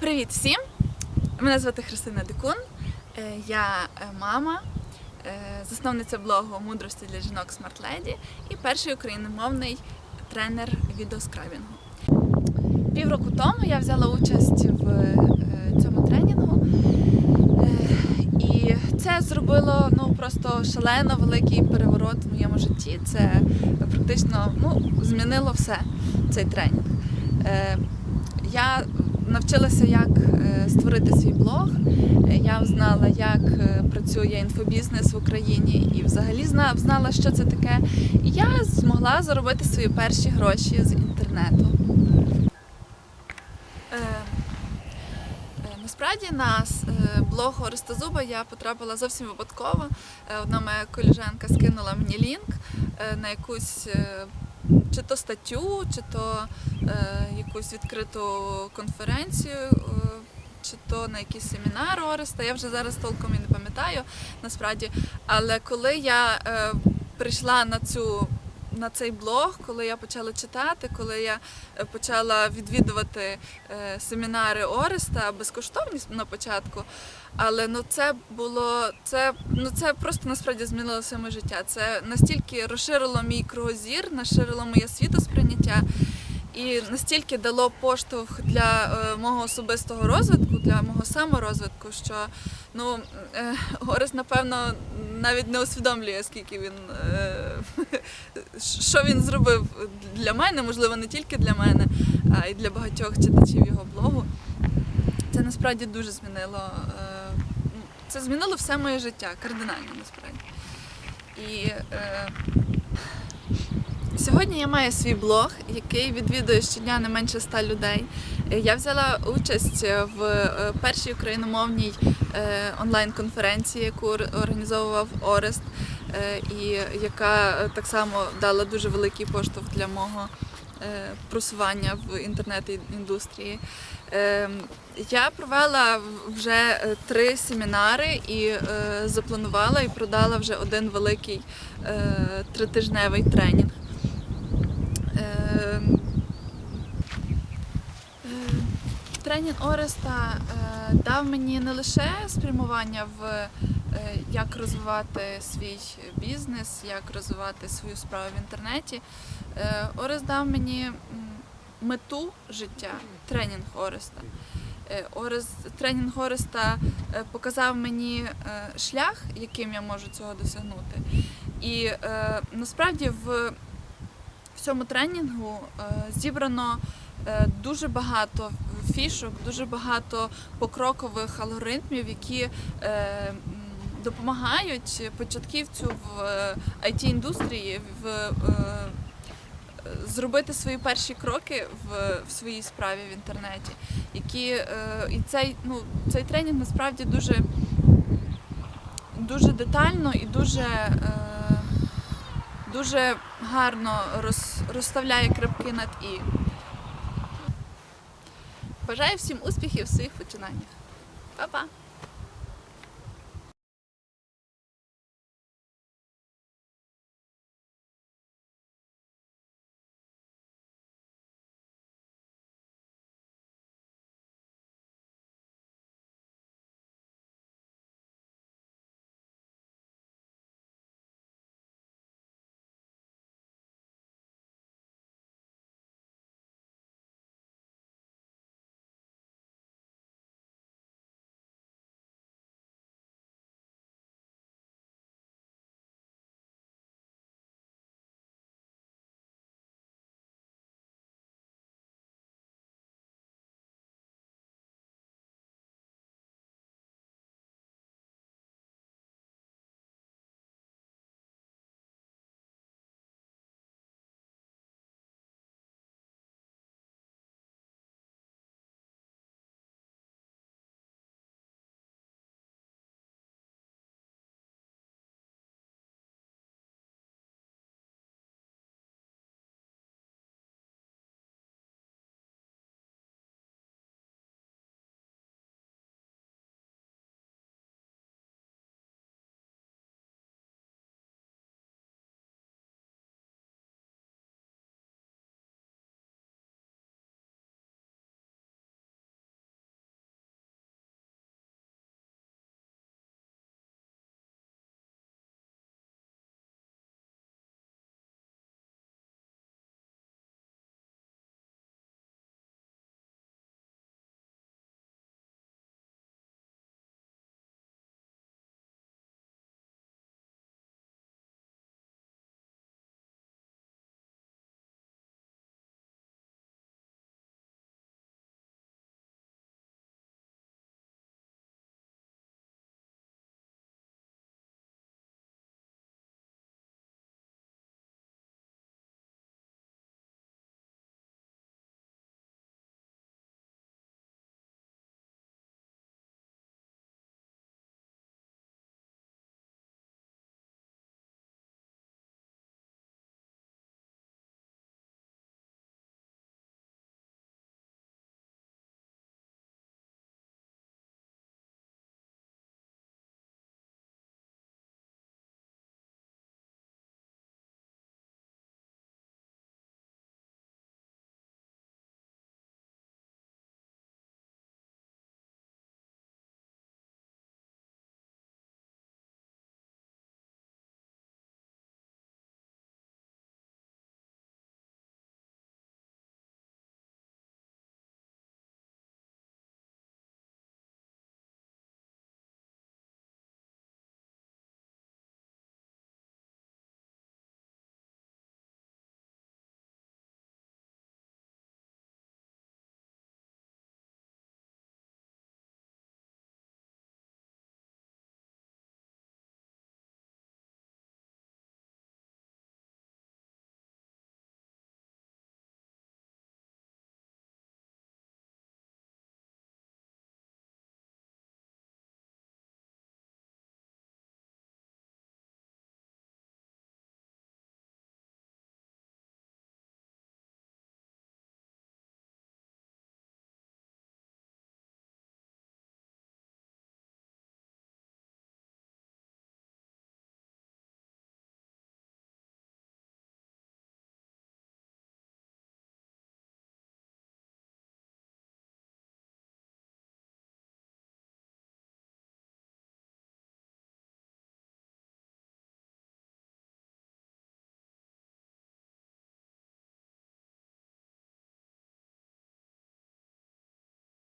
Привіт всім! Мене звати Христина Дикун. Е, Я е, мама, е, засновниця блогу Мудрості для жінок Smart Lady і перший україномовний тренер відеоскрабінгу. Півроку тому я взяла участь в цьому тренінгу. І це зробило ну просто шалено великий переворот в моєму житті. Це практично ну, змінило все цей тренінг. Я навчилася, як е, створити свій блог. Я знала, як е, працює інфобізнес в Україні, і взагалі знала, що це таке. І я змогла заробити свої перші гроші з інтернету. Е, Насправді на блог Ореста Зуба я потрапила зовсім випадково. Одна моя коліжанка скинула мені лінк на якусь чи то статтю, чи то е, якусь відкриту конференцію, е, чи то на якийсь семінар Ореста. Я вже зараз толком і не пам'ятаю насправді. Але коли я е, прийшла на цю на цей блог, коли я почала читати, коли я е, почала відвідувати е, семінари Ореста безкоштовні на початку. Але ну це було це, ну це просто насправді змінило все моє життя. Це настільки розширило мій кругозір, розширило моє світосприйняття і настільки дало поштовх для е, мого особистого розвитку, для мого саморозвитку, що ну е, Орес, напевно, навіть не усвідомлює, скільки він е, що він зробив для мене, можливо, не тільки для мене, а й для багатьох читачів його блогу. Це насправді дуже змінило. е, ну, Це змінило все моє життя, кардинально насправді. І е, сьогодні я маю свій блог, який відвідує щодня не менше ста людей. Я взяла участь в е, першій україномовній е, онлайн-конференції, яку організовував Орест, е, і яка так само дала дуже великий поштовх для мого просування в інтернет-індустрії. Я провела вже три семінари і запланувала і продала вже один великий тритижневий тренінг. Е, е, Тренінг Ореста е, дав мені не лише спрямування в е, як розвивати свій бізнес, як розвивати свою справу в інтернеті. Е, Орест дав мені мету життя, тренінг Ореста. Орест, тренінг Ореста показав мені шлях, яким я можу цього досягнути. І насправді в цьому тренінгу е, зібрано е, дуже багато фішок, дуже багато покрокових алгоритмів, які е, допомагають початківцю в it індустрії в зробити свої перші кроки в, в своїй справі в інтернеті. Які, і цей, ну, цей тренінг насправді дуже, дуже детально і дуже, дуже гарно роз, розставляє крапки над і. Бажаю всім успіхів в своїх починаннях. Па-па!